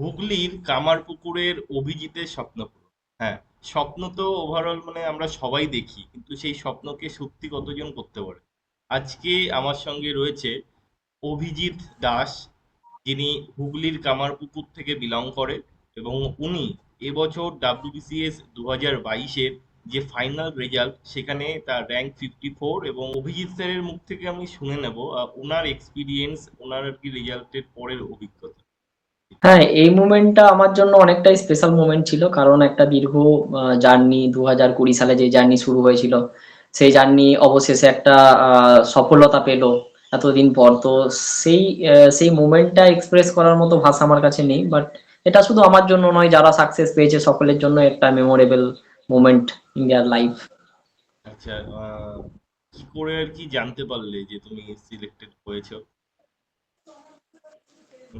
হুগলির কামারপুকুরের অভিজিতের স্বপ্ন পূরণ। হ্যাঁ, স্বপ্ন তো ওভারঅল মানে আমরা সবাই দেখি কিন্তু সেই স্বপ্নকে সত্যি কতজন করতে পারে আজকে আমার সঙ্গে রয়েছে অভিজিৎ দাস যিনি হুগলির কামারপুকুর থেকে বিলং করে এবং উনি এবছর ডাব্লিউবিসিএস দু হাজার বাইশের যে ফাইনাল রেজাল্ট সেখানে তার র্যাঙ্ক ফিফটি ফোর এবং অভিজিৎ স্যারের মুখ থেকে আমি শুনে নেব ওনার এক্সপিরিয়েন্স ওনার আর কি রেজাল্টের পরের অভিজ্ঞতা হ্যাঁ এই মুমেন্টটা আমার জন্য অনেকটাই স্পেশাল মুমেন্ট ছিল। কারণ একটা দীর্ঘ জার্নি দু হাজার কুড়ি সালে যে জার্নি শুরু হয়েছিল, সেই জার্নি অবশেষে একটা সফলতা পেল এতদিন পর। তো সেই সেই মুমেন্টটা এক্সপ্রেস করার মতো ভাষা আমার কাছে নেই বাট এটা শুধু আমার জন্য নয়, যারা সাকসেস পেয়েছে সকলের জন্য একটা memorable moment in their life আচ্ছা কি করে আর কি জানতে পারলে যে তুমি সিলেক্টেড হয়েছো?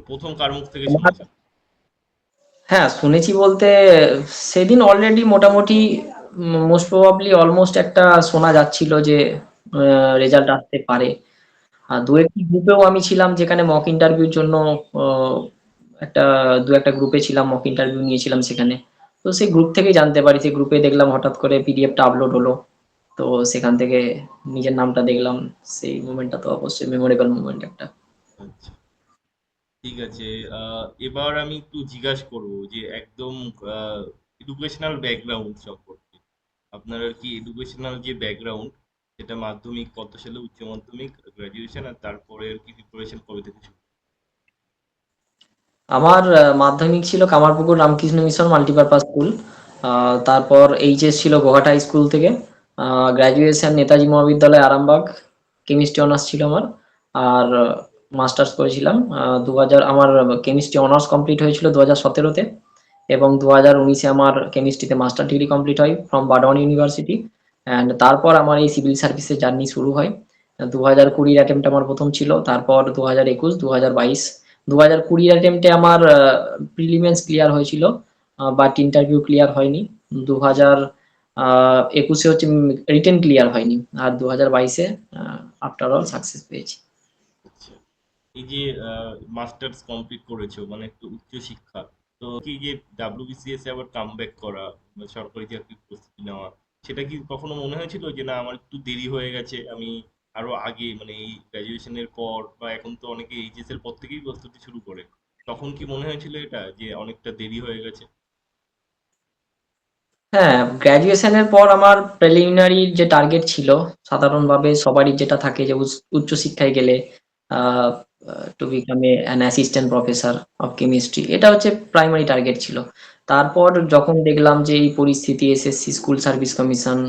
প্রথম কার মুখ থেকে হ্যাঁ শুনেছি বলতে সেদিন অলরেডি মোটামুটি মোস্ট প্রবাবলি অলমোস্ট একটা শোনা যাচ্ছিল যে রেজাল্ট আসতে পারে। আর দু একটি গ্রুপেও আমি ছিলাম যেখানে মক ইন্টারভিউর জন্য একটা দু একটা গ্রুপে ছিলাম মক ইন্টারভিউ নিয়েছিলাম সেখানে। তো সেই গ্রুপ থেকেই জানতে পারি সেই গ্রুপে দেখলাম হঠাৎ করে পিডিএফটা আপলোড হলো। তো সেখান থেকে নিজের নামটা দেখলাম সেই মুমেন্টটা তো অবশ্যই মেমোরেবল মুমেন্ট একটা। আচ্ছা। ঠিক আছে আহ, এবার আমি একটু জিজ্ঞাসা করব যে একদম এডুকেশনাল ব্যাকগ্রাউন্ড সম্পর্কে। আপনার আর কি এডুকেশনাল যে ব্যাকগ্রাউন্ড সেটা মাধ্যমিক কত সালে উচ্চ মাধ্যমিক গ্রাজুয়েশন আর তারপরে আর কি প্রিপারেশন কবে থেকে শুরু? আমার আহ, মাধ্যমিক ছিল Kamarpukur Ramakrishna mission multipurpose school তারপর এইচএস ছিল গোহাটা স্কুল থেকে গ্রাজুয়েশন নেতাজি মহাবিদ্যালয় আরামবাগ কেমিস্ট্রি অনার্স ছিল আমার আর মাস্টার্স করেছিলাম দু হাজার আমার কেমিস্ট্রি অনার্স কমপ্লিট হয়েছিল দু হাজার সতেরোতে এবং দু হাজার উনিশে আমার কেমিস্ট্রিতে মাস্টার ডিগ্রি কমপ্লিট হয় ফ্রম বার্ডওয়ান ইউনিভার্সিটি অ্যান্ড তারপর আমার এই সিভিল সার্ভিসের জার্নি শুরু হয়। দু হাজার কুড়ির অ্যাটেম্পট আমার প্রথম ছিল, তারপর দু হাজার একুশ দু হাজার বাইশ দু হাজার কুড়ি অ্যাটেম্পটে আমার প্রিলিমেন্স ক্লিয়ার হয়েছিল বাট ইন্টারভিউ ক্লিয়ার হয়নি। দু হাজার একুশে হচ্ছে রিটেন ক্লিয়ার হয়নি, আর দু হাজার বাইশে আফটার অল সাকসেস পেয়েছি। আচ্ছা। এই যে মাস্টার্স কমপ্লিট করেছ মানে একটু উচ্চ শিক্ষা, তো কি যে ডাব্লিউবিসিএস আবার কাম ব্যাক করা সরকারি চাকরির প্রস্তুতি নেওয়া, সেটা কি কখনো মনে হয়েছিল যে, না, আমার একটু দেরি হয়ে গেছে, আমি আরও আগে মানে এই গ্রাজুয়েশনের পর, বা এখন তো অনেকে এইচএস এর পর থেকেই প্রস্তুতি শুরু করে? তখন কি মনে হয়েছিল এটা, যে অনেকটা দেরি হয়ে গেছে? হ্যাঁ গ্র্যাজুয়েশনের পর আমার প্রিলিমিনারি যে টার্গেট ছিল, সাধারণভাবে সবারই যেটা থাকে যে, উচ্চ উচ্চশিক্ষায় গেলে to become a an assistant professor of chemistry এটা হচ্ছে প্রাইমারি টার্গেট ছিল। তারপর যখন দেখলাম যে এই পরিস্থিতি SSC school service commission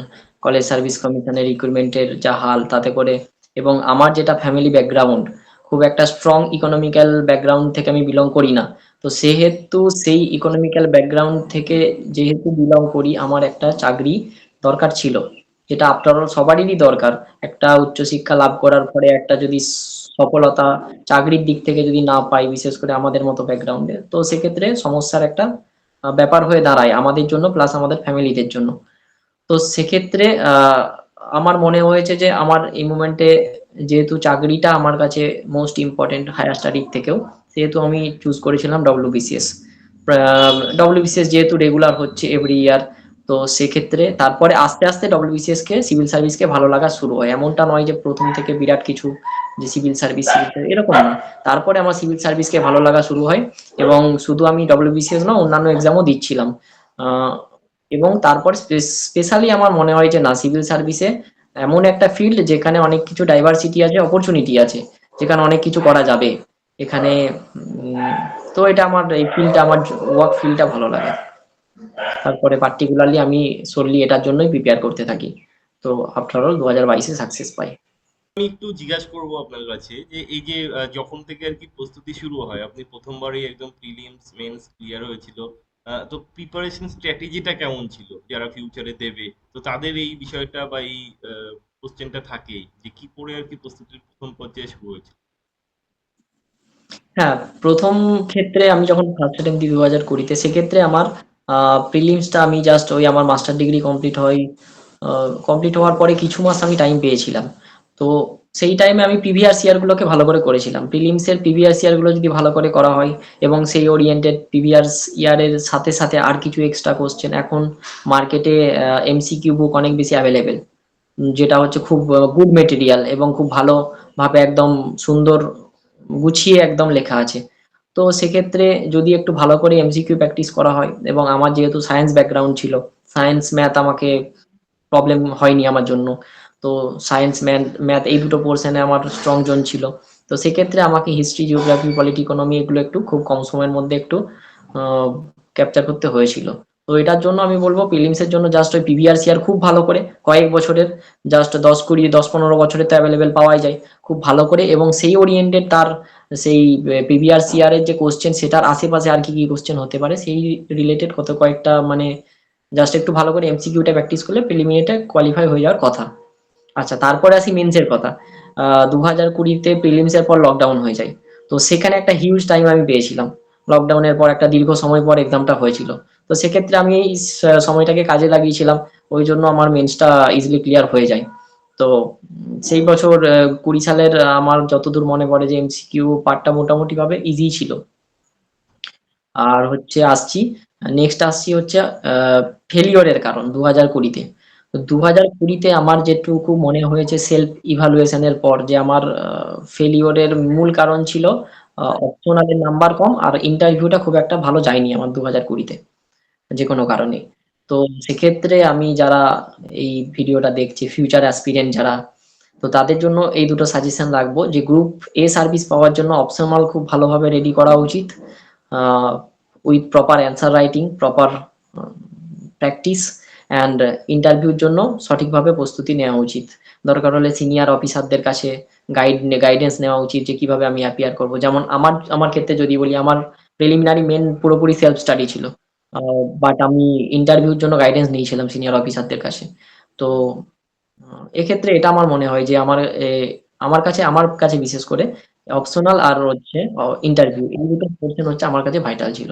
college service কমিশনের রিক্রুটমেন্টের যা হাল, তাতে করে এবং আমার যেটা ফ্যামিলি ব্যাকগ্রাউন্ড খুব একটা স্ট্রং ইকোনমিক্যাল ব্যাকগ্রাউন্ড থেকে আমি বিলং করি না। তো সেহেতু সেই ইকোনমিক্যাল ব্যাকগ্রাউন্ড থেকে যেহেতু বিলং করি, আমার একটা চাকরি দরকার ছিল। যেটা আফটার অল সবারই দরকার। একটা উচ্চশিক্ষা লাভ করার পরে একটা যদি সফলতা চাকরির দিক থেকে যদি না পাই, বিশেষ করে আমাদের মতো ব্যাকগ্রাউন্ডে তো সেক্ষেত্রে সমস্যার একটা ব্যাপার হয়ে দাঁড়ায় আমাদের জন্য প্লাস আমাদের ফ্যামিলিদের জন্য। তো সেক্ষেত্রে আমার মনে হয়েছে যে আমার এই মুমেন্টে যেহেতু চাকরিটা আমার কাছে মোস্ট ইম্পর্টেন্ট হায়ার স্টাডির থেকেও, সেহেতু আমি চুজ করেছিলাম ডব্লিউবিসিএস ডব্লিউবিসিএস যেহেতু রেগুলার হচ্ছে এভরি ইয়ার তো সেক্ষেত্রে তারপরে আস্তে আস্তে ডব্লিউবিসিএস কে সিভিল সার্ভিসকে ভালো লাগা শুরু হয়। এমনটা নয় যে প্রথম থেকে বিরাট কিছু যে সিভিল সার্ভিস এরকম না। তারপরে আমার সিভিল সার্ভিসকে ভালো লাগা শুরু হয় এবং শুধু আমি ডব্লিউবিসিএস না, অন্যান্য এক্সামও দিচ্ছিলাম। এবং তারপর স্পেশালি আমার মনে হয় যে না সিভিল সার্ভিসে এমন একটা ফিল্ড যেখানে অনেক কিছু ডাইভার্সিটি আছে অপরচুনিটি আছে, যেখানে অনেক কিছু করা যাবে। এখানে তো এটা আমার এই ফিল্ডটা আমার ওয়ার্ক ফিল্ডটা ভালো লাগে। তারপরে পার্টিকুলারলি আমি সোললি এটার জন্যই প্রিপেয়ার করতে থাকি। তো আফটার অল দু হাজার বাইশে সাকসেস পাই। আমি একটু জিজ্ঞাসা করব আপনার কাছে যে এই যে যখন থেকে আর কি প্রস্তুতি শুরু হয় আপনি প্রথমবারই একদম প্রিলিমস মেন্স ক্লিয়ার হয়েছিল তো প্রিপারেশন স্ট্র্যাটেজিটা কেমন ছিল? যারা ফিউচারে দেবে তো তাদের এই বিষয়টা বা এই কোশ্চেনটা থাকেই যে কি করে আর কি প্রস্তুতির প্রথম পর্যায়ে শুরু হয়েছিল? হ্যাঁ প্রথম ক্ষেত্রে আমি যখন ফার্স্ট অ্যাটেম্প দিই হাজার কুড়িতে সেক্ষেত্রে আমার প্রিলিমসটা আমি জাস্ট ওই আমার মাস্টার ডিগ্রি কমপ্লিট হয় কমপ্লিট হওয়ার পরে কিছু মাস আমি টাইম পেয়েছিলাম। তো সেই টাইমে আমি পিভিআর প্রিভিয়াস ইয়ারগুলোকে ভালো করে করেছিলাম। প্রিলিমসের প্রিভিয়াস ইয়ারগুলো যদি ভালো করে করা হয় এবং সেই ওরিয়েন্টেড প্রিভিয়াস ইয়ারের সাথে সাথে আর কিছু এক্সট্রা কোশ্চেন এখন মার্কেটে এমসিকিউ বুক অনেক বেশি অ্যাভেলেবেল যেটা হচ্ছে খুব গুড মেটেরিয়াল এবং খুব ভালোভাবে একদম সুন্দর গুছিয়ে একদম লেখা আছে। তো সেক্ষেত্রে যদি একটু ভালো করে এমসিকিউ প্র্যাকটিস করা হয় এবং আমার যেহেতু সায়েন্স ব্যাকগ্রাউন্ড ছিল সায়েন্স ম্যাথ আমাকে প্রবলেম হয়নি আমার জন্য। তো সায়েন্স ম্যাথ ম্যাথ এই দুটো পোর্শনে আমার স্ট্রং জোন ছিল। তো সেক্ষেত্রে আমাকে হিস্ট্রি জিওগ্রাফি পলিটি ইকোনমি এগুলো একটু খুব কম সময়ের মধ্যে একটু ক্যাপচার করতে হয়েছিল। তো এটার জন্য আমি বলব প্রিলিমসের জন্য জাস্ট ওই প্রিভিয়াস ইয়ার খুব ভালো করে, কয়েক বছরের জাস্ট দশ কুড়ি, দশ পনেরো বছরের তো অ্যাভেলেবেল পাওয়াই যায়, খুব ভালো করে এবং সেই ওরিয়েন্টেড তার সেই প্রিভিয়াস ইয়ারের যে কোশ্চেন সেটার আশেপাশে আর কি কি কোশ্চেন হতে পারে, সেই রিলেটেড কত কয়েকটা মানে জাস্ট একটু ভালো করে এমসিকিউটা প্র্যাকটিস করলে প্রিলিমিনারিতে কোয়ালিফাই হয়ে যাওয়ার কথা। আচ্ছা তারপরে আসি মেন্সের কথা। দু হাজার কুড়িতে প্রিলিমসের পর লকডাউন হয়ে যায়। তো সেখানে একটা হিউজ টাইম আমি পেয়েছিলাম। লকডাউনের পর একটা দীর্ঘ সময় পর এক্সামটা হয়েছিল। তো সেক্ষেত্রে আমি এই সময়টাকে কাজে লাগিয়েছিলাম। ওই জন্য আমার মেন্সটা ইজিলি ক্লিয়ার হয়ে যায়। তো সেই বছর কুড়ি সালের আমার যতদূর মনে পড়ে যে এমসিকিউ পার্টটা মোটামুটি ভাবে ইজি ছিল। আর হচ্ছে আসছি নেক্সট আসছি হচ্ছে ফেলিওরের কারণ দু হাজার কুড়িতে। দু হাজার কুড়িতে আমার যেটুকু মনে হয়েছে সেলফ ইভালুয়েশনের পর যে আমার ফেলিওরের মূল কারণ ছিল অপশনালের নাম্বার কম আর ইন্টারভিউটা খুব একটা ভালো যায়নি আমার দু হাজার কুড়িতে। যে কোনো কারণে। তো সেক্ষেত্রে আমি যারা এই ভিডিওটা দেখছি ফিউচার অ্যাসপিরেন্ট যারা, তো তাদের জন্য এই দুটো সাজেশন রাখব যে গ্রুপ এ সার্ভিস পাওয়ার জন্য অপশনাল খুব ভালোভাবে রেডি করা উচিত with proper answer writing proper practice and ইন্টারভিউর জন্য সঠিকভাবে প্রস্তুতি নেওয়া উচিত। দরকার হলে সিনিয়র অফিসারদের কাছে গাইড গাইডেন্স নেওয়া উচিত যে কীভাবে আমি অ্যাপিয়ার করব। যেমন আমার আমার ক্ষেত্রে যদি বলি, আমার প্রিলিমিনারি মেন পুরোপুরি সেলফ স্টাডি ছিল। বাট আমি ইন্টারভিউর জন্য গাইডেন্স নিয়েছিলাম সিনিয়র অফিসারদের কাছে। তো এক্ষেত্রে এটা আমার মনে হয় যে আমার আমার কাছে আমার কাছে বিশেষ করে অপশনাল আর হচ্ছে ইন্টারভিউ এই দুটো পোর্শন হচ্ছে আমার কাছে ভাইটাল ছিল।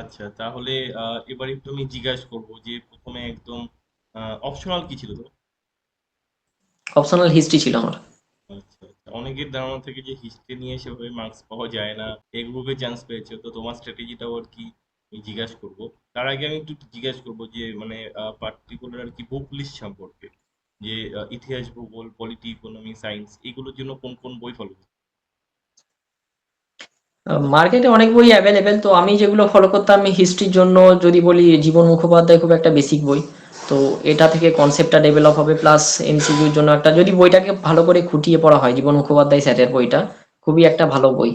আচ্ছা তাহলে এবার একটু আমি জিজ্ঞাসা করব যে প্রথমে একদম অপশনাল কি ছিল তো অপশনাল হিস্ট্রি ছিল আমার। আচ্ছা আচ্ছা। অনেকের ধারণা থেকে যে হিস্ট্রি নিয়ে সেভাবে মার্কস পাওয়া যায় না। এ গ্রুপে চান্স পেয়েছে, তো তোমার স্ট্র্যাটেজিটাও আর কি আমি জিজ্ঞাসা করব। তার আগে আমি একটু জিজ্ঞাসা করব যে মানে পার্টিকুলার আর কি বুক লিস্ট সম্পর্কে। যে ইতিহাস, ভূগোল পলিটি ইকোনমি সায়েন্স এগুলোর জন্য কোন কোন বই ফলো মার্কেটে অনেক বই অ্যাভেলেবেল তো আমি যেগুলো ফলো করতাম হিস্ট্রির জন্য যদি বলি জীবন মুখোপাধ্যায় খুব একটা বেসিক বই। তো এটা থেকে কনসেপ্টটা ডেভেলপ হবে প্লাস এমসিকিউর জন্য একটা, যদি বইটাকে ভালো করে খুঁটিয়ে পড়া হয়, জীবন মুখোপাধ্যায় স্যারের বইটা, খুবই একটা ভালো বই।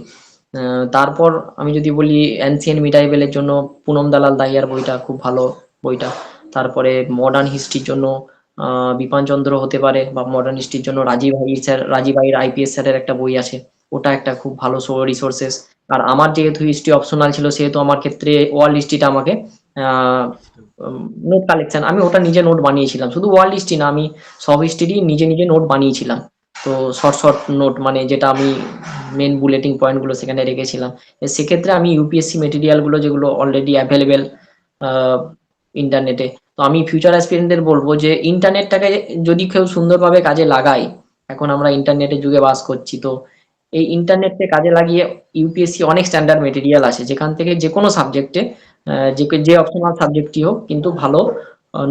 তারপর আমি যদি বলি অ্যানসিয়েন্ট মিডাইভেলের জন্য পুনম দালাল দাহিয়ার বইটা, খুব ভালো বইটা। তারপরে মডার্ন হিস্ট্রির জন্য, আহ, বিপান চন্দ্র হতে পারে, বা মডার্ন হিস্ট্রির জন্য রাজীব ভাই স্যার, রাজীব ভাইয়ের আইপিএস স্যারের একটা বই আছে। ওটা একটা খুব ভালো রিসোর্সেস আর আমার যেহেতু হিস্ট্রি অপশনাল ছিল, সেহেতু আমার ক্ষেত্রে ওয়ার্ল্ড হিস্ট্রিটা আমাকে নোট কালেকশন আমি ওটা নিজে নোট বানিয়েছিলাম। শুধু ওয়ার্ল্ড হিস্ট্রি না, আমি সব হিস্ট্রি নিজে নিজে নোট বানিয়েছিলাম। তো শর্ট শর্ট নোট মানে যেটা আমি মেন বুলেটিং পয়েন্টগুলো সেখানে রেখেছিলাম। সেক্ষেত্রে আমি ইউপিএসসি মেটেরিয়ালগুলো যেগুলো অলরেডি অ্যাভেলেবেল ইন্টারনেটে তো আমি ফিউচার অ্যাসপিরেন্টদের বলব যে ইন্টারনেটটাকে যদি কেউ সুন্দরভাবে কাজে লাগায়, এখন আমরা ইন্টারনেটের যুগে বাস করছি, তো এই ইন্টারনেটকে কাজে লাগিয়ে ইউপিএসসি অনেক স্ট্যান্ডার্ড মেটেরিয়াল আছে। যেখান থেকে যে কোনো সাবজেক্টে যে যে অপশনাল সাবজেক্টটি হোক কিন্তু ভালো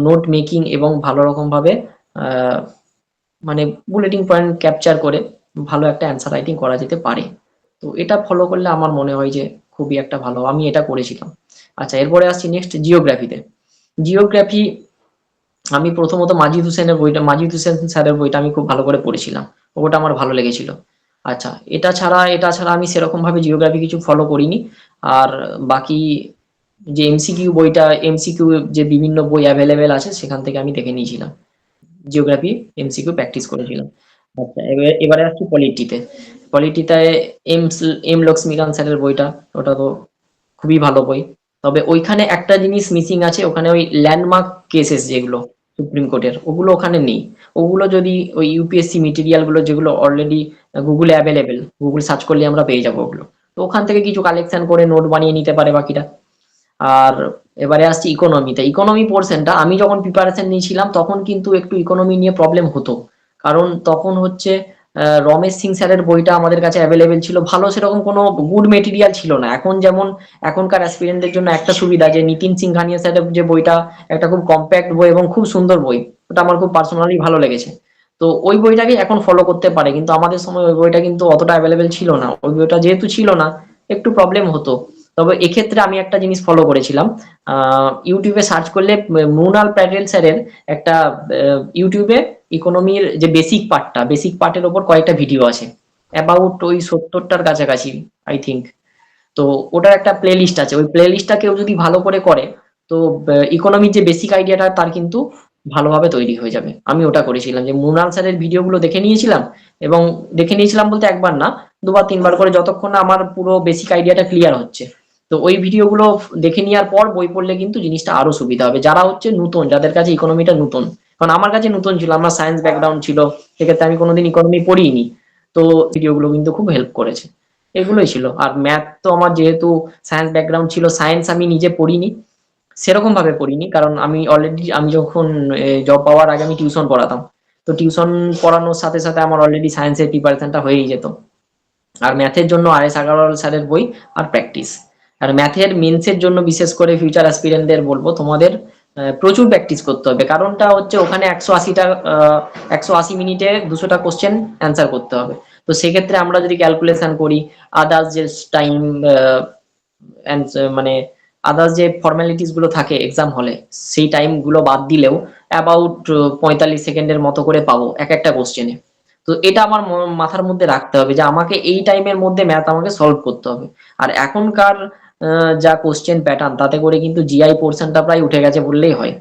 নোট মেকিং এবং ভালো রকম ভাবে আহ, মানে বুলেটিং পয়েন্ট ক্যাপচার করে ভালো একটা অ্যান্সার রাইটিং করা যেতে পারে। তো এটা ফলো করলে আমার মনে হয় যে খুবই একটা ভালো আমি এটা করেছিলাম। আচ্ছা এরপরে আসছি নেক্সট জিওগ্রাফিতে জিওগ্রাফি আমি প্রথমত মাজিদ হোসেনের বইটা মাজিদ হোসেন স্যারের বইটা আমি খুব ভালো করে পড়েছিলাম। ওটা আমার ভালো লেগেছিল। আচ্ছা এটা ছাড়া এটা ছাড়া আমি সেরকম ভাবে জিওগ্রাফি কিছু ফলো করিনি। আর বাকি যে এমসিকিউ বইটা এমসিকিউ যে বিভিন্ন বই অ্যাভেলেবেল আছে, সেখান থেকে আমি দেখে নিয়েছিলাম। জিওগ্রাফি এমসিকিউ প্র্যাকটিস করেছিলাম। আচ্ছা এবারে আসছি পলিটিতে পলিটিতে এম এম লক্ষ্মীকান্ত স্যারের বইটা, ওটা তো খুবই ভালো বই। তবে ওইখানে একটা জিনিস মিসিং আছে, ওখানে ওই ল্যান্ডমার্ক কেসেস যেগুলো সুপ্রিম কোর্টের ওগুলো ওখানে নেই। ওগুলো যদি ওই ইউপিএসসি মেটেরিয়ালগুলো যেগুলো অলরেডি গুগলে অ্যাভেলেবেল গুগল সার্চ করলে আমরা পেয়ে যাব ওগুলো। তো ওখান থেকে কিছু কালেকশন করে নোট বানিয়ে নিতে পারে বাকিরা আর এবারে আসছি ইকোনমিতে ইকোনমি পোর্শনটা আমি যখন প্রিপারেশন নিয়েছিলাম, তখন কিন্তু একটু ইকোনমি নিয়ে প্রবলেম হতো। কারণ তখন হচ্ছে রমেশ সিং স্যারের বইটা আমাদের কাছে অ্যাভেলেবেল ছিল। ভালো সেরকম কোনো গুড মেটেরিয়াল ছিল না। এখন যেমন এখনকার অ্যাসপিরেন্টদের জন্য একটা সুবিধা যে নিতিন সিংহানিয়া স্যারের যে বইটা, একটা খুব কম্প্যাক্ট বই এবং খুব সুন্দর বই। ওটা আমার খুব পার্সোনালি ভালো লেগেছে। তো ওই বইটাকে এখন ফলো করতে পারে। কিন্তু আমাদের সময় ওই বইটা কিন্তু অতটা অ্যাভেলেবেল ছিল না। ওই বইটা যেহেতু ছিল না, একটু প্রবলেম হতো। তবে এক্ষেত্রে আমি একটা জিনিস ফলো করেছিলাম। ইউটিউবে সার্চ করলে, মৃণাল প্যাটেল স্যারের একটা ইউটিউবে ইকোনমির যে বেসিক পার্টটা বেসিক পার্টের ওপর কয়েকটা ভিডিও আছে। অ্যাবাউট ওই সত্তরটার কাছাকাছি আই থিঙ্ক তো ওটার একটা প্লে লিস্ট আছে। ওই প্লে লিস্টটা কেউ যদি ভালো করে করে, তো ইকোনমির যে বেসিক আইডিয়াটা তার কিন্তু ভালোভাবে তৈরি হয়ে যাবে। আমি ওটা করেছিলাম যে মৃণাল স্যারের ভিডিওগুলো দেখে নিয়েছিলাম এবং দেখে নিয়েছিলাম বলতে একবার না, দুবার তিনবার করে, যতক্ষণ না আমার পুরো বেসিক আইডিয়াটা ক্লিয়ার হচ্ছে। তো ওই ভিডিওগুলো দেখে নেওয়ার পর বই পড়লে কিন্তু জিনিসটা আরও সুবিধা হবে। যারা হচ্ছে নতুন, যাদের কাছে ইকোনমিটা নতুন, কারণ আমার কাছে নতুন ছিল, আমার সায়েন্স ব্যাকগ্রাউন্ড ছিল, সেক্ষেত্রে আমি কোনোদিন ইকোনমি পড়িনি। তো ভিডিওগুলো কিন্তু খুব হেল্প করেছে। এগুলোই ছিল। আর ম্যাথ তো আমার যেহেতু সায়েন্স ব্যাকগ্রাউন্ড ছিল সায়েন্স আমি নিজে পড়িনি সেরকম ভাবে পড়িনি, কারণ আমি অলরেডি আমি যখন জব পাওয়ার আগে আমি টিউশন পড়াতাম। তো টিউশন পড়ানোর সাথে সাথে আমার অলরেডি সায়েন্সের প্রিপারেশনটা হয়েই যেত। আর ম্যাথের জন্য আর এস আগারওয়াল স্যারের বই আর প্র্যাকটিস আর ম্যাথের মেন্সের জন্য বিশেষ করে ফিউচার অ্যাসপিরেন্টদের বলব, তোমাদের প্রচুর প্র্যাকটিস করতে হবে। কারণটা হচ্ছে ওখানে একশো আশিটা একশো আশি মিনিটে দুশোটা কোশ্চেন অ্যান্সার করতে হবে। তো সেক্ষেত্রে আমরা যদি ক্যালকুলেশন করি আদার্স যে টাইম মানে আদার্স যে ফর্মালিটিসগুলো থাকে এক্সাম হলে সেই টাইমগুলো বাদ দিলেও অ্যাবাউট পঁয়তাল্লিশ সেকেন্ডের মতো করে পাবো এক একটা কোশ্চেনে তো এটা আমার মাথার মধ্যে রাখতে হবে যে আমাকে এই টাইমের মধ্যে ম্যাথ আমাকে সলভ করতে হবে। আর এখনকার যা কোশ্চেন প্যাটার্ন তাতে করে কিন্তু জিআই পোর্শনটা প্রায় উঠে গেছে বললেই হয়।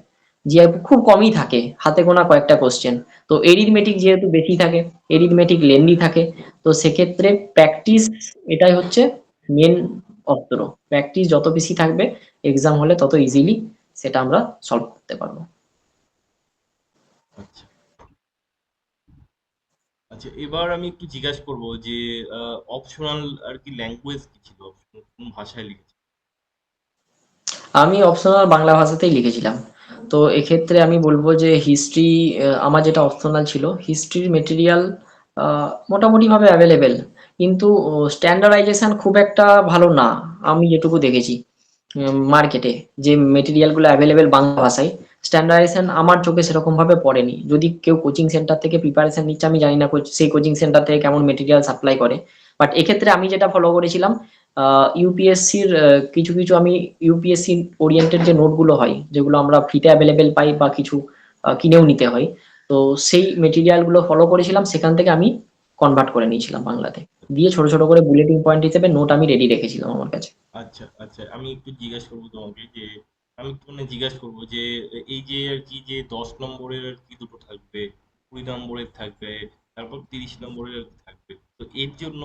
জিআই খুব কমই থাকে, হাতে গোনা কয়েকটা কোশ্চেন তো এরিথমেটিক যেহেতু বেশি থাকে এরিথমেটিক লেন্দি থাকে, তো সেক্ষেত্রে প্র্যাকটিস এটাই হচ্ছে মেন অস্ত্র প্র্যাকটিস যত বেশি থাকবে এক্সাম হলে তত ইজিলি সেটা আমরা সলভ করতে পারব। আচ্ছা। আচ্ছা এবার আমি একটু জিজ্ঞাসা করব যে অপশনাল আর কি ল্যাঙ্গুয়েজ কি ছিল? কোন ভাষায় লিখেছি আমি অপশনাল বাংলা ভাষাতেই লিখেছিলাম। তো এক্ষেত্রে আমি বলব যে হিস্ট্রি আমার যেটা অপশনাল ছিল হিস্ট্রির মেটেরিয়াল মোটামুটি ভাবে অ্যাভেলেবেল কিন্তু স্ট্যান্ডার্ডাইজেশন খুব একটা ভালো না, আমি যেটুকু দেখেছি মার্কেটে যে মেটেরিয়ালগুলো অ্যাভেলেবেল বাংলা ভাষায়। স্ট্যান্ডার্ডাইজেশন আমার চোখে সেরকম ভাবে পড়েনি। যদি কেউ কোচিং সেন্টার থেকে প্রিপারেশন নিচ্ছে, আমি জানি না সেই কোচিং সেন্টার থেকে কেমন মেটেরিয়াল সাপ্লাই করে। বাট এক্ষেত্রে আমি যেটা ফলো করেছিলাম ইউপিএসসির কিছু কিছু আমি ইউপিএসসি ওরিয়েন্টেড যে নোটগুলো হয়, যেগুলো আমরা ফ্রিতে অ্যাভেলেবেল পাই বা কিছু কিনেও নিতে হয়, তো সেই মেটেরিয়ালগুলো ফলো করেছিলাম, সেখান থেকে আমি কনভার্ট করে নিয়েছিলাম বাংলাতে। দিয়ে ছোট ছোট করে বুলেটিন পয়েন্ট হিসেবে নোট আমি রেডি রেখেছিলাম আমার কাছে। আচ্ছা আচ্ছা আমি একটু জিজ্ঞাসা করব তোমাকে যে, আমি মানে জিজ্ঞাসা করব যে, এই যে আর কি যে দশ নম্বরের আর কি দুটো থাকবে, কুড়ি নম্বরের থাকবে, তারপর তিরিশ নম্বরের থাকবে, তো এর জন্য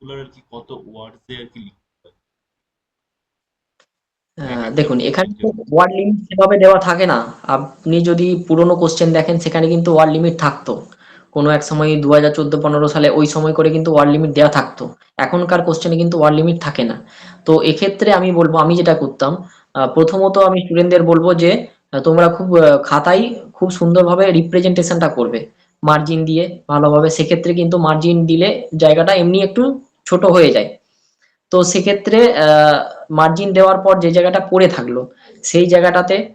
পার্টিকুলার আর কি কত ওয়ার্ডসে আর কি দেখুন, এখানে ওয়ার্ড লিমিট সেভাবে দেওয়া থাকে না। আপনি যদি পুরোনো কোশ্চেন দেখেন, সেখানে কিন্তু ওয়ার্ড লিমিট থাকতো। কোনো এক সময় দু হাজার চোদ্দ পনেরো সালে ওই সময় করে কিন্তু ওয়ার্ড লিমিট দেওয়া থাকতো। এখনকার কোশ্চেনে কিন্তু ওয়ার্ড লিমিট থাকে না। তো এক্ষেত্রে আমি বলব, আমি যেটা করতাম প্রথমত আমি স্টুডেন্টদের বলব যে তোমরা খুব খাতায় খুব সুন্দরভাবে রিপ্রেজেন্টেশনটা করবে। মার্জিন দিয়ে ভালোভাবে। সেক্ষেত্রে কিন্তু মার্জিন দিলে জায়গাটা এমনি একটু ছোট হয়ে যায়। তো সেক্ষেত্রে মার্জিন দেওয়ার পর যে জায়গাটা পড়ে থাকল, সেই জায়গাটাতে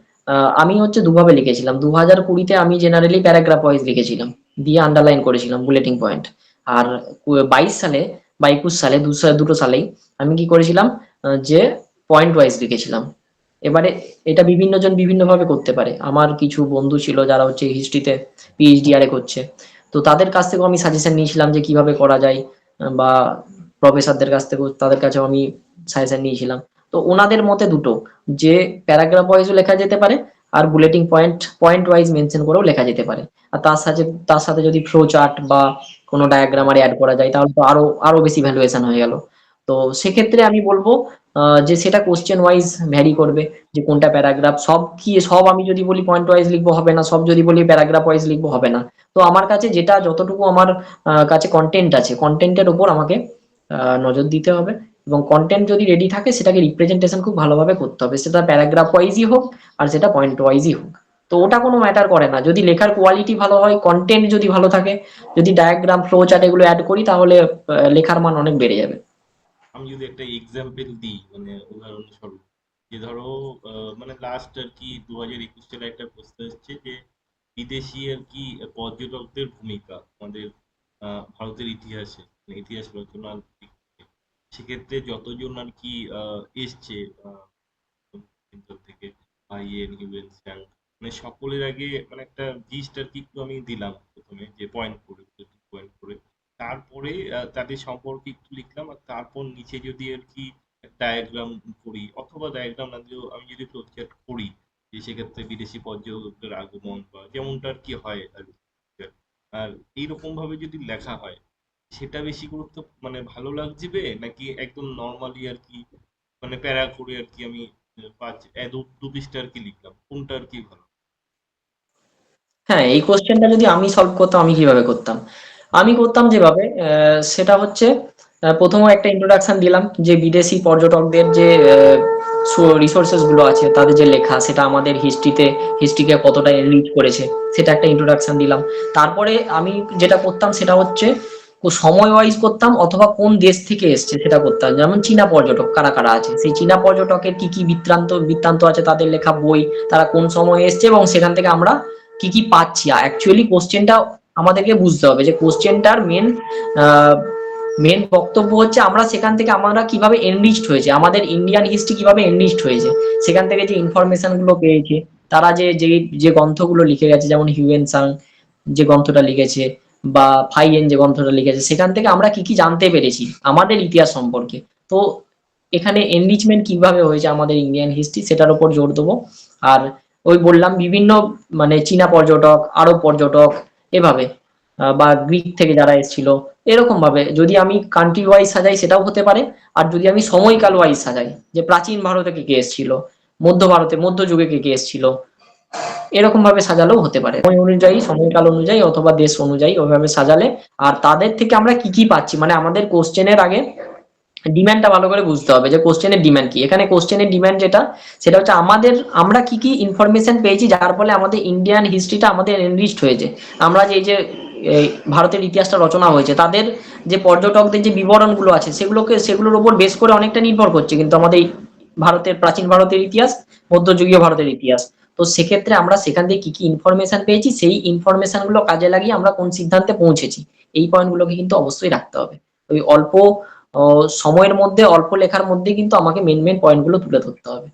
আমি হচ্ছে দুভাবে লিখেছিলাম। দু হাজার কুড়িতে আমি জেনারেলি প্যারাগ্রাফ ওয়াইজ লিখেছিলাম। দিয়ে আন্ডারলাইন করেছিলাম বুলেটিং পয়েন্ট আর বাইশ সালে বা একুশ সালে, দু সা- দুটো সালেই আমি কি করেছিলাম যে পয়েন্ট ওয়াইজ লিখেছিলাম। এবারে এটা বিভিন্ন জন বিভিন্ন ভাবে করতে পারে। আমার কিছু বন্ধু ছিল যারা হচ্ছে হিস্ট্রিতে পিএইচডি আরে করছে। তো তাদের কাছ থেকেও আমি সাজেশন নিয়েছিলাম যে কীভাবে করা যায়, বা প্রফেসরদের কাছ থেকেও তাদের কাছেও আমি সাজেশন নিয়েছিলাম। তো ওনাদের মতে দুটো, যে প্যারাগ্রাফ ওয়াইজও লেখা যেতে পারে আর bulleting point point wise mention করেও লেখা যেতে পারে। আর তার সাথে তার সাথে যদি ফ্লো চার্ট বা কোনো ডায়াগ্রাম আর অ্যাড করা যায়, তাহলে তো আরও আরও বেশি ভ্যালুয়েশন হয়ে গেল। তো সেক্ষেত্রে আমি বলব যে সেটা কোশ্চেন ওয়াইজ ভ্যারি করবে, যে কোনটা প্যারাগ্রাফ, সব কি, সব আমি যদি বলি পয়েন্ট ওয়াইজ লিখব হবে না, সব যদি বলি প্যারাগ্রাফ ওয়াইজ লিখব হবে না। তো আমার কাছে যেটা, যতটুকু আমার কাছে কন্টেন্ট আছে কন্টেন্টের উপর আমাকে নজর দিতে হবে এবং কন্টেন্ট যদি রেডি থাকে, সেটাকে রিপ্রেজেন্টেশন খুব ভালোভাবে করতে হবে। সেটা প্যারাগ্রাফ ওয়াইজই হোক আর সেটা পয়েন্ট ওয়াইজই হোক। তো ওটা কোনো ম্যাটার করে না। যদি লেখার কোয়ালিটি ভালো হয় কন্টেন্ট যদি ভালো থাকে, যদি ডায়াগ্রাম ফ্লো চার্ট এগুলো অ্যাড করি, তাহলে লেখার মান অনেক বেড়ে যাবে। আমি যদি একটা এক্সাম্পল দিই মানে উদাহরণস্বরূপ, যে ধরো মানে লাস্ট আর কি দু হাজার একুশ সালে একটা প্রশ্ন এসেছে যে, বিদেশি আর কি পর্যটকদের ভূমিকা, আমাদের ভারতের ইতিহাসে মানে ইতিহাস রচনার দিক থেকে সেক্ষেত্রে যতজন আর কি এসছে ভিতর থেকে স্যাং মানে সকলের আগে মানে একটা জিস্ট আর কি একটু আমি দিলাম প্রথমে, যে পয়েন্ট করে পয়েন্ট করে তারপরে তাদের সম্পর্কে একটু লিখলাম আর তারপর নিচে যদি আর কি ডায়াগ্রাম করি, অথবা ডায়াগ্রাম না দিয়েও আমি যদি ফ্লোচার্ট করি, যে সেক্ষেত্রে বিদেশি পর্যটকদের আগমন বা যেমনটা আর কি হয় আর কি। আর এইরকম ভাবে যদি লেখা হয়, সেটা বেশি গুরুত্ব মানে ভালো লাগবে? নাকি একদম নর্মালি আর কি মানে প্যারা করে আর কি আমি পাঁচ দু পৃষ্ঠা আর কি লিখলাম? কোনটা আর কি ভালো? হ্যাঁ এই কোশ্চেনটা যদি আমি সলভ করতাম, আমি কীভাবে করতাম? আমি করতাম যেভাবে সেটা হচ্ছে প্রথমে একটা ইন্ট্রোডাকশন দিলাম যে বিদেশি পর্যটকদের যে রিসোর্সেসগুলো আছে, তাদের যে লেখা, সেটা আমাদের হিস্ট্রিতে হিস্ট্রিকে কতটা এনরিচ করেছে, সেটা একটা ইন্ট্রোডাকশন দিলাম। তারপরে আমি যেটা করতাম, সেটা হচ্ছে সময় ওয়াইজ করতাম, অথবা কোন দেশ থেকে এসছে, সেটা করতাম। যেমন চীনা পর্যটক, কারা কারা আছে? সেই চীনা পর্যটকের কি কি বৃত্তান্ত বৃত্তান্ত আছে, তাদের লেখা বই, তারা কোন সময় এসছে, এবং সেখান থেকে আমরা কি কি পাচ্ছি? অ্যাকচুয়ালি কোশ্চেনটা আমাদেরকে বুঝতে হবে যে কোশ্চেনটার মেন মেন বক্তব্য হচ্ছে আমরা সেখান থেকে আমরা কীভাবে এনরিচড হয়েছে, আমাদের ইন্ডিয়ান হিস্ট্রি কীভাবে এনরিচড হয়েছে। সেখান থেকে যে ইনফরমেশনগুলো পেয়েছে, তারা যে যে যে গ্রন্থগুলো লিখে গেছে, যেমন হিউয়েন সাং যে গ্রন্থটা লিখেছে বা ফাইয়েন যে গ্রন্থটা লিখেছে, সেখান থেকে আমরা কি কি জানতে পেরেছি আমাদের ইতিহাস সম্পর্কে। তো এখানে এনরিচমেন্ট কীভাবে হয়েছে আমাদের ইন্ডিয়ান হিস্ট্রি সেটার উপর জোর দেবো। আর ওই বললাম বিভিন্ন মানে চীনা পর্যটক, আরব পর্যটক, এভাবে। বা গ্রিক থেকে যারা এসেছিল এরকম ভাবে যদি আমি কান্ট্রি ওয়াইজ সাজাই, সেটাও হতে পারে। আর যদি আমি সময়কাল ওয়াইজ সাজাই, যে প্রাচীন ভারতে কে কে এসেছিল, মধ্য ভারতে মধ্যযুগে কে কে এসেছিল এরকম ভাবে সাজালেও হতে পারে। সময় অনুযায়ী, সময়কাল অনুযায়ী অথবা দেশ অনুযায়ী ওইভাবে সাজালে। আর তাদের থেকে আমরা কি কি পাচ্ছি? মানে আমাদের কোশ্চেনের আগে ডিম্যান্ডটা ভালো করে বুঝতে হবে যে কোশ্চেনের ডিম্যান্ড কি। এখানে কোশ্চেনের ডিম্যান্ড যেটা, সেটা হচ্ছে আমাদের, আমরা কি কি ইনফরমেশন পেয়েছি, যার ফলে আমাদের ইন্ডিয়ান হিস্ট্রিটা আমাদের এনরিচড হয়েছে। আমরা যে এই যে এই ভারতের ইতিহাসটা রচনা হয়েছে। তাদের যে পর্যটকদের যে বিবরণগুলো আছে, সেগুলোকে, সেগুলোর উপর বেশ করে অনেকটা নির্ভর করছে। কিন্তু আমাদের ভারতের, প্রাচীন ভারতের ইতিহাস, মধ্যযুগীয় ভারতের ইতিহাস। তো সেক্ষেত্রে আমরা সেখান থেকে কি কি ইনফরমেশন পেয়েছি, সেই ইনফরমেশনগুলো কাজে লাগিয়ে আমরা কোন সিদ্ধান্তে পৌঁছেছি, এই পয়েন্টগুলোকে কিন্তু অবশ্যই রাখতে হবে। ওই অল্প সময়ের মধ্যে, অল্প লেখার মধ্যে কিন্তু আমাকে মেন মেন পয়েন্টগুলো তুলে ধরতে হবে।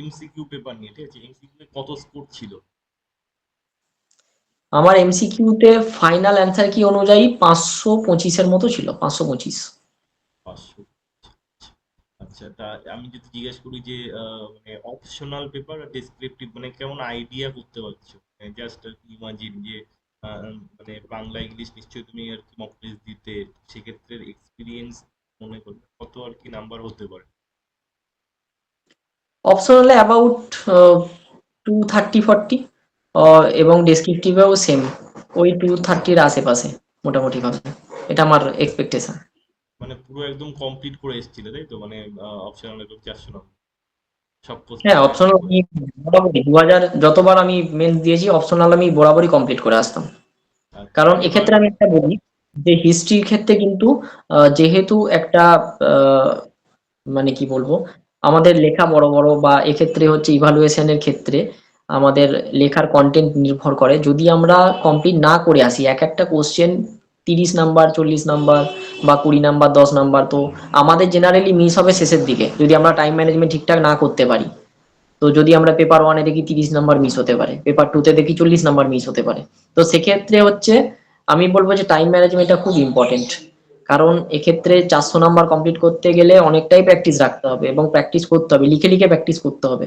এমসিকিউ পেপার নিয়ে, ঠিক আছে? এমসিকিউ কত স্কোর ছিল? আমার এমসিকিউতে ফাইনাল অ্যান্সার কি অনুযায়ী পাঁচশো পঁচিশের মতো ছিল পাঁচশো পঁচিশ। আচ্ছা তা আমি যদি জিজ্ঞেস করি যে মানে অপশনাল পেপার আর ডেসক্রিপটিভ মানে কেমন আইডিয়া করতে পারছ? জাস্ট ইমাজিন যে মানে বাংলা ইংলিশ নিশ্চয়ই তুমি আর কি মক টেস্ট দিতে সেক্ষেত্রে এক্সপিরিয়েন্স মনে করলে কত আর কি নাম্বার হতে পারে? অপশনালে অ্যাবাউট টু থার্টি ফর্টি এবং ডেসক্রিপটিভেও সেম ওই টু থার্টির আশেপাশে মোটামুটি ভাবে এটা আমার এক্সপেকটেশন মানে পুরো একদম কমপ্লিট করে এসেছিলে তাই তো? মানে অপশনাল একদম চারশো হ্যাঁ অপশনাল আমি বরাবরই দু হাজার যতবার আমি মেন দিয়েছি অপশনাল আমি বরাবরই কমপ্লিট করে আসতাম। কারণ এক্ষেত্রে আমি একটা বলি যে হিস্ট্রির ক্ষেত্রে কিন্তু যেহেতু একটা মানে কি বলব আমাদের লেখা বড় বড় বা এক্ষেত্রে হচ্ছে ইভালুয়েশনের ক্ষেত্রে আমাদের লেখার কন্টেন্ট নির্ভর করে। যদি আমরা কমপ্লিট না করে আসি, এক একটা কোশ্চেন তিরিশ নাম্বার চল্লিশ নাম্বার বা কুড়ি নাম্বার দশ নাম্বার তো আমাদের জেনারেলি মিস হবে শেষের দিকে, যদি আমরা টাইম ম্যানেজমেন্ট ঠিকঠাক না করতে পারি। তো যদি আমরা পেপার ওয়ানে দেখি তিরিশ নাম্বার মিস হতে পারে পেপার টুতে দেখি চল্লিশ নাম্বার মিস হতে পারে। তো সেক্ষেত্রে হচ্ছে, আমি বলব যে টাইম ম্যানেজমেন্টটা খুব ইম্পর্টেন্ট কারণ এক্ষেত্রে চারশো নাম্বার কমপ্লিট করতে গেলে অনেকটাই প্র্যাকটিস রাখতে হবে এবং প্র্যাকটিস করতে হবে, লিখে লিখে প্র্যাকটিস করতে হবে।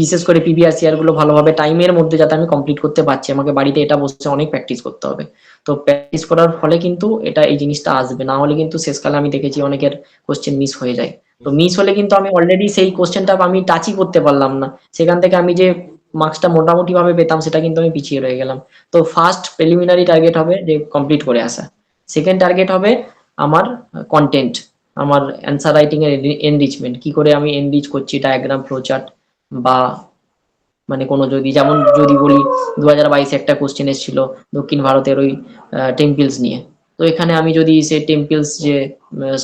বিশেষ করে পিবিআর সিআরগুলো ভালোভাবে টাইমের মধ্যে যাতে আমি কমপ্লিট করতে পারছি। আমাকে বাড়িতে এটা বসে অনেক প্র্যাকটিস করতে হবে। তো প্র্যাকটিস করার ফলে কিন্তু এটা এই জিনিসটা আসবে। না হলে কিন্তু শেষকালে আমি দেখেছি অনেকের কোশ্চেন মিস হয়ে যায়। তো মিস হলে কিন্তু আমি অলরেডি সেই কোশ্চেনটা আমি টাচই করতে পারলাম না। সেখান থেকে আমি যে মার্কসটা মোটামুটি ভাবে পেতাম, সেটা কিন্তু আমি পিছিয়ে রয়ে গেলাম। তো ফার্স্ট প্রিলিমিনারি টার্গেট হবে যে কমপ্লিট করে আসা। সেকেন্ড টার্গেট হবে আমার কন্টেন্ট আমার অ্যান্সার রাইটিং এর এনরিচমেন্ট কি করে আমি এনরিচ করছি ডায়াগ্রাম ফ্লোচার্ট বা মানে কোনো যদি যেমন যদি বলি দু হাজার বাইশে একটা কোশ্চেন এসেছিল দক্ষিণ ভারতের ওই টেম্পলস নিয়ে। তো এখানে আমি যদি সে টেম্পলস যে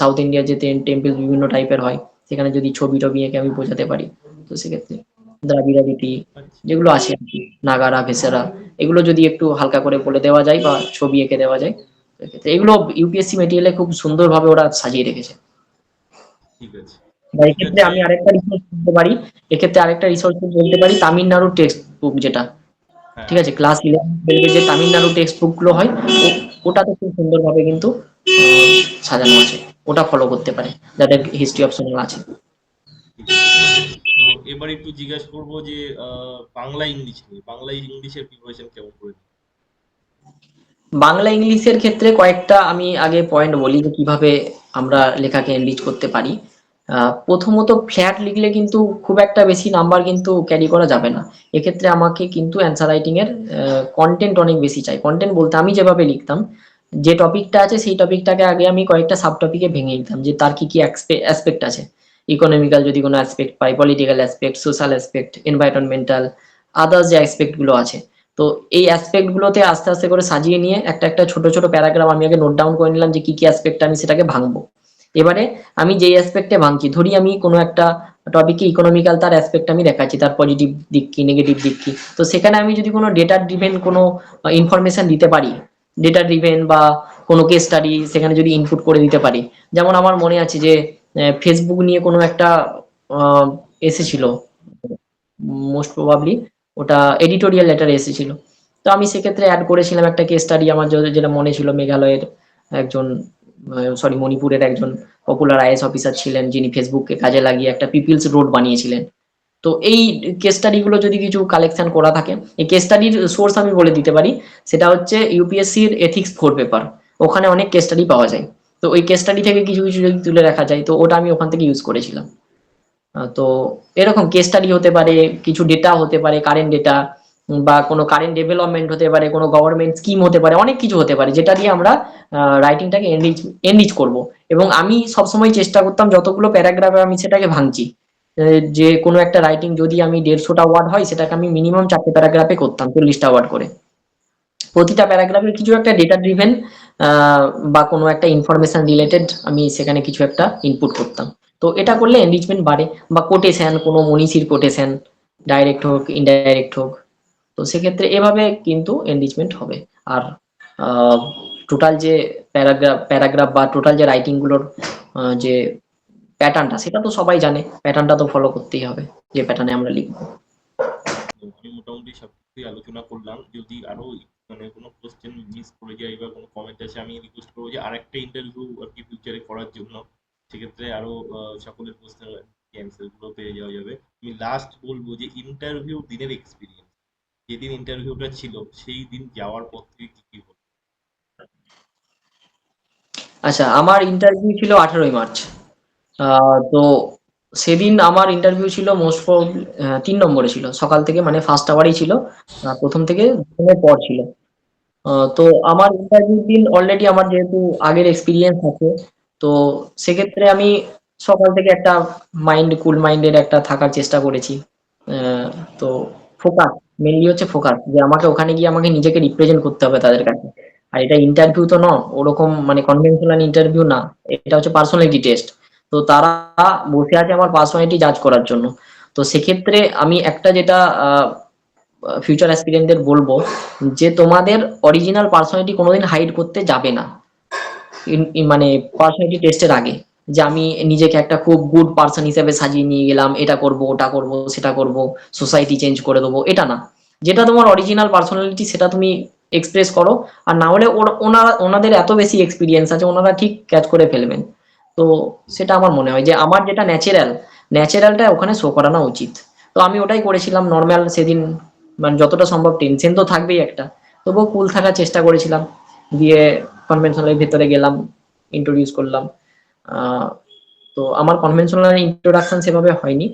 সাউথ ইন্ডিয়ার যে টেম্পল বিভিন্ন টাইপের হয় সেখানে যদি ছবি টবি এঁকে আমি বোঝাতে পারি তো সেক্ষেত্রে দ্রাবিড়া যেগুলো আছে আর কি, নাগারা ভেসেরা এগুলো যদি একটু হালকা করে বলে দেওয়া যায় বা ছবি এঁকে দেওয়া যায় এগুলো ইউপিএসসি মেটেরিয়ালে খুব সুন্দরভাবে ওরা সাজিয়ে রেখেছে। ঠিক আছে। বা এক্ষেত্রে আমি আরেকটা রিসোর্স বলতে পারি এক্ষেত্রে আরেকটা রিসোর্স বলতে পারি তামিলনাড়ু টেক্সট বুক যেটা। হ্যাঁ। ঠিক আছে ক্লাস ইলেভেন টুয়েলভে যে তামিলনাড়ু টেক্সট বুকগুলো হয় ওটাতে খুব সুন্দরভাবে কিন্তু সাজানো আছে। ওটা ফলো করতে পারে যাদের হিস্ট্রি অপশনাল আছে। তো এবার একটু জিজ্ঞাসা করব যে বাংলা ইংলিশ নিয়ে। বাংলা ইংলিশের প্রিপারেশন কেমন করে? বাংলা ইংলিশের ক্ষেত্রে কয়েকটা আমি আগে পয়েন্ট বলি যে কীভাবে আমরা লেখাকে এনরিচ করতে পারি। প্রথমত ফ্ল্যাট লিখলে কিন্তু খুব একটা বেশি নাম্বার কিন্তু ক্যারি করা যাবে না। এক্ষেত্রে আমাকে কিন্তু অ্যান্সার রাইটিং এর কন্টেন্ট অনেক বেশি চাই। কন্টেন্ট বলতে আমি যেভাবে লিখতাম, যে টপিকটা আছে সেই টপিকটাকে আগে আমি কয়েকটা সাব টপিকে ভেঙে নিতাম যে তার কি কি অ্যাসপেক্ট আছে। ইকোনমিক্যাল যদি কোনো অ্যাসপেক্ট পাই political aspect social aspect environmental others যে অ্যাসপেক্টগুলো আছে। তো এই অ্যাসপেক্ট গুলোতে আস্তে আস্তে করে সাজিয়ে নিয়ে একটা একটা ছোট ছোট প্যারাগ্রাফ আমি আগে নোট ডাউন করে নিলাম যে কি কি অ্যাসপেক্ট আমি সেটাকে ভাঙবো। এবারে আমি যেই অ্যাসপেক্টে ভাঙছি, ধরি আমি কোনো একটা টপিকে ইকোনমিক্যাল তার অ্যাসপেক্ট আমি দেখাচ্ছি, তার পজিটিভ দিক কি নেগেটিভ দিক কি। তো সেখানে আমি যদি কোনো ডেটা ড্রিভেন কোনো ইনফরমেশন দিতে পারি ডেটা ড্রিভেন বা কোনো কেস স্টাডি সেখানে যদি ইনপুট করে দিতে পারি, যেমন আমার মনে আছে যে ফেসবুক নিয়ে কোনো একটা এসেছিল মোস্ট প্রবাবলি ওটা এডিটোরিয়াল লেটার এসেছিল। তো আমি সেক্ষেত্রে অ্যাড করেছিলাম একটা কেস স্টাডি আমার যেটা মনে ছিল মেঘালয়ের একজন সরি মণিপুরের একজন পপুলার আইএস অফিসার ছিলেন, যিনি ফেসবুককে কাজে লাগিয়ে একটা পিপলস রোড বানিয়েছিলেন। তো এই কেস স্টাডি গুলো যদি কিছু কালেকশন করা থাকে, এই কেস স্টাডির সোর্স আমি বলে দিতে পারি, সেটা হচ্ছে ইউপিএসসির এথিক্স ফোর পেপার ওখানে অনেক কেস স্টাডি পাওয়া যায়। তো ওই কেস স্টাডি থেকে কিছু কিছু যদি তুলে রাখা যায়, তো ওটা আমি ওখান থেকে ইউজ করেছিলাম। তো এরকম কেস স্টাডি হতে পারে, কিছু ডেটা হতে পারে কারেন্ট ডেটা বা কোনো কারেন্ট ডেভেলপমেন্ট হতে পারে, কোনো গভর্নমেন্ট স্কিম হতে পারে, অনেক কিছু হতে পারে, যেটা দিয়ে আমরা রাইটিংটাকে এনরিচ এনরিচ করব। এবং আমি সবসময় চেষ্টা করতাম যতগুলো প্যারাগ্রাফে আমি সেটাকে ভাঙছি। যে কোনো একটা রাইটিং যদি আমি দেড়শোটা ওয়ার্ড হয়, সেটাকে আমি মিনিমাম চারটে প্যারাগ্রাফে করতাম, চল্লিশটা ওয়ার্ড করে। প্রতিটা প্যারাগ্রাফের কিছু একটা ডেটা ড্রিভেন বা কোনো একটা ইনফরমেশন রিলেটেড আমি সেখানে কিছু একটা ইনপুট করতাম। তো এটা করলে এনরিচমেন্ট বাড়ে, বা কোটেশন কোনো মনীষীর কোটেশন ডাইরেক্ট হোক ইনডাইরেক্ট হোক তো সেক্ষেত্রে এভাবে কিন্তু এনরিচমেন্ট হবে। আর টোটাল যে প্যারাগ্রাফ প্যারাগ্রাফ বা টোটাল যে রাইটিংগুলোর আহ, যে প্যাটার্নটা সেটা তো সবাই জানে। প্যাটার্নটা তো ফলো করতেই হবে যে প্যাটার্নে আমরা লিখব। মোটামুটি সব কিছুই আলোচনা করলাম। যদি আরও মানে কোনো কোশ্চেন মিস করে যাই বা কোনো কমেন্ট আছে আমি রিকোয়েস্ট করব যে আরেকটা ইন্টারভিউ আর কি ফিউচারে করার জন্য। সেক্ষেত্রে আরও সকলের কোশ্চেনগুলো পেয়ে যাওয়া যাবে। আমি লাস্ট বলব যে ইন্টারভিউ দিনের এক্সপিরিয়েন্স যেদিন ইন্টারভিউটা ছিল, সেই দিন যাওয়ার পর থেকে কি কি হলো? আচ্ছা আমার ইন্টারভিউ ছিল আঠারোই মার্চ। তো সেদিন আমার ইন্টারভিউ ছিল মোস্ট তিন নম্বরে ছিল। সকাল থেকে মানে ফার্স্ট আওয়ারই ছিল। প্রথম থেকে পর ছিল। তো আমার ইন্টারভিউ দিন অলরেডি আমার যেহেতু আগের এক্সপিরিয়েন্স আছে, তো সেক্ষেত্রে আমি সকাল থেকে একটা মাইন্ড কুল মাইন্ডের একটা থাকার চেষ্টা করেছি। তো ফোকাস মেনলি হচ্ছে ফোকাস যে আমাকে ওখানে গিয়ে আমাকে নিজেকে রিপ্রেজেন্ট করতে হবে তাদের কাছে। আর এটা ইন্টারভিউ তো না ওরকম মানে কনভেনশনাল ইন্টারভিউ না, এটা হচ্ছে পার্সোনালিটি টেস্ট তো তারা বসে আছে আমার পার্সোনালিটি জাজ করার জন্য। তো সেক্ষেত্রে আমি একটা যেটা ফিউচার অ্যাসপিরেন্টদের বলব, যে তোমাদের অরিজিনাল পার্সোনালিটি কোনোদিন হাইড করতে যাবে না। মানে পার্সোনালিটি টেস্টের আগে। যে আমি নিজেকে একটা খুব গুড পার্সন হিসেবে সাজিয়ে নিয়ে গেলাম, এটা করব, ওটা করব, সেটা করব সোসাইটি চেঞ্জ করে দেবো, এটা না। যেটা তোমার অরিজিনাল পার্সোনালিটি সেটা তুমি এক্সপ্রেস করো, আর না হলে ওনারা, ওনাদের এত বেশি এক্সপিরিয়েন্স আছে, ওনারা ঠিক ক্যাচ করে ফেলবেন। তো সেটা আমার মনে হয় যে আমার যেটা ন্যাচারাল ন্যাচারালটা ওখানে শো করানো উচিত। তো আমি ওটাই করেছিলাম নর্মাল সেদিন মানে যতটা সম্ভব টেনশন তো থাকবেই একটা। তবুও কুল থাকার চেষ্টা করেছিলাম, দিয়ে কনভেনশনালের ভেতরে গেলাম ইন্ট্রোডিউস করলাম। তো আমার কনভেনশনাল ইন্ট্রোডাকশন সেভাবে হয়নি।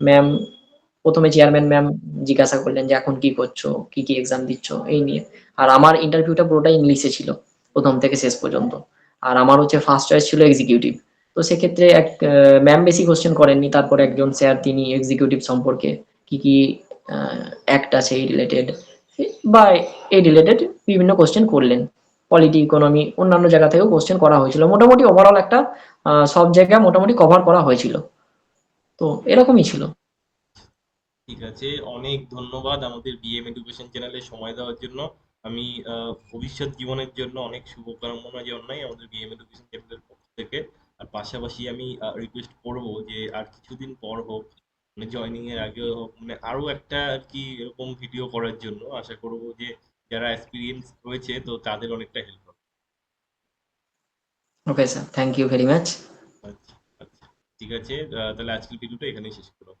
ম্যাম প্রথমে চেয়ারম্যান ম্যাম জিজ্ঞাসা করলেন যে এখন কি করছ, কি কি এক্সাম দিচ্ছ, এই নিয়ে। আর আমার ইন্টারভিউটা পুরোটাই ইংলিশে ছিল, প্রথম থেকে শেষ পর্যন্ত। আর আমার হচ্ছে ফার্স্ট চয়েস ছিল এক্সিকিউটিভ তো সেক্ষেত্রে এক ম্যাম বেশি কোশ্চেন করেননি, তারপর একজন স্যার তিনি এক্সিকিউটিভ সম্পর্কে কি কি অ্যাক্ট আছে এই রিলেটেড বা এই রিলেটেড বিভিন্ন কোশ্চেন করলেন। পলিটি ইকোনমি অন্যান্য জায়গা থেকেও কোশ্চেন করা হয়েছিল। মোটামুটি ওভারঅল একটা সব জায়গায় মোটামুটি কভার করা হয়েছিল। তো এরকমই ছিল। ঠিক আছে, অনেক ধন্যবাদ আমাদের বিএম এডুকেশন চ্যানেলে সময় দেওয়ার জন্য। আমি ভবিষ্যৎ জীবনের জন্য অনেক শুভকামনা জানাই আমাদের বিএম এডুকেশন চ্যানেলের পক্ষ থেকে। আর পাশাপাশি আমি রিকোয়েস্ট করব যে আর কিছুদিন পর হোক মানে জয়নিং এর আগে হোক মানে আরও একটা আর কি এরকম ভিডিও করার জন্য আশা করব যে যারা এক্সপিরিয়েন্স রয়েছে তো তাদের অনেকটা হেল্প হবে। Okay sir thank you very much আচ্ছা ঠিক আছে তাহলে আজকের ভিডিওটা এখানেই শেষ করো